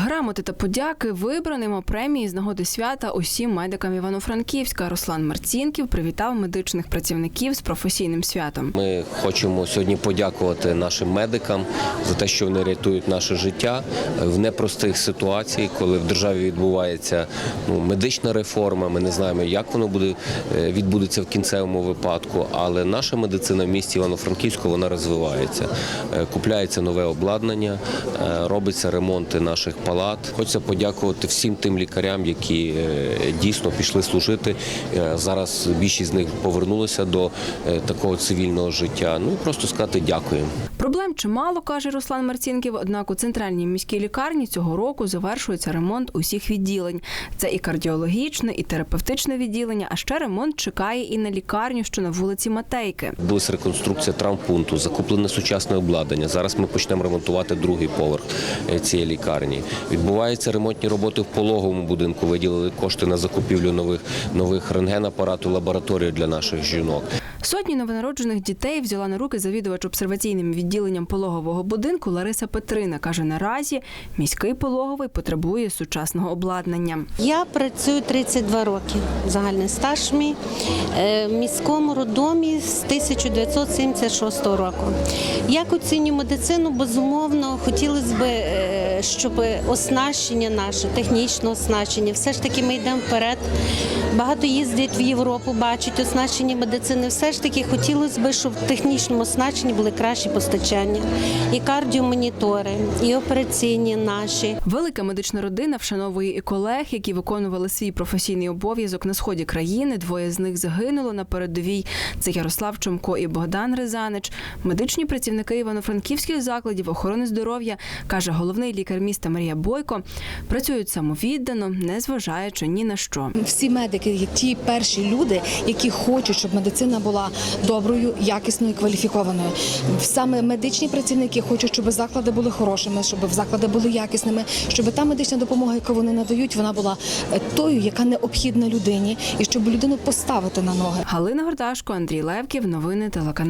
Грамоти та подяки вибраним премії з нагоди свята усім медикам Івано-Франківська. Руслан Марцінків привітав медичних працівників з професійним святом. Ми хочемо сьогодні подякувати нашим медикам за те, що вони рятують наше життя в непростих ситуаціях, коли в державі відбувається ну, медична реформа. Ми не знаємо, як воно буде е, відбудеться в кінцевому випадку. Але наша медицина в місті Івано-Франківську вона розвивається. Е, Купляється нове обладнання, е, робиться ремонти наших палат. Хочеться подякувати всім тим лікарям, які е, дійсно пішли служити. Е, Зараз більшість з них повернулися до е, такого цивільного життя. Ну просто сказати дякую. Проблем чимало, каже Руслан Марцінків. Однак у центральній міській лікарні цього року завершується ремонт усіх відділень. Це і кардіологічне, і терапевтичне відділення. А ще ремонт чекає і на лікарню, що на вулиці Матейки. Відбулася реконструкція травмпункту, закуплене сучасне обладнання. Зараз ми почнемо ремонтувати другий поверх е, цієї лікарні. Відбуваються ремонтні роботи в пологовому будинку. Виділили кошти на закупівлю нових нових рентгенапарату, лабораторію для наших жінок. Сотні новонароджених дітей взяла на руки завідувач обсерваційним відділенням пологового будинку Лариса Петрина. каже, наразі міський пологовий потребує сучасного обладнання. Я працюю 32 роки. Загальний стаж мій е, в міському роддомі з 1976 року. Як оцінюю медицину, безумовно, хотілося б, е, щоб оснащення наше, технічне оснащення, все ж таки ми йдемо вперед. Багато їздять в Європу, бачать оснащення медицини. Все ж таки хотілося б, щоб в технічному оснащенні були кращі постачання. І кардіомонітори, і операційні наші. Велика медична родина вшановує і колег, які виконували свій професійний обов'язок на сході країни. Двоє з них загинуло на передовій. Це Ярослав Чомко і Богдан Ризанич. Медичні працівники івано-франківських закладів охорони здоров'я каже головний лікар міста Марія Бойко. Працюють самовіддано, не зважаючи ні на що. всі медики ті перші люди, які хочуть, щоб медицина була доброю, якісною, кваліфікованою. Саме медичні працівники хочуть, щоб заклади були хорошими, щоб заклади були якісними, щоб та медична допомога, яку вони надають, вона була е, тою, яка необхідна людині, і щоб людину поставити на ноги. Галина Гордашко, Андрій Левків. Новини телеканал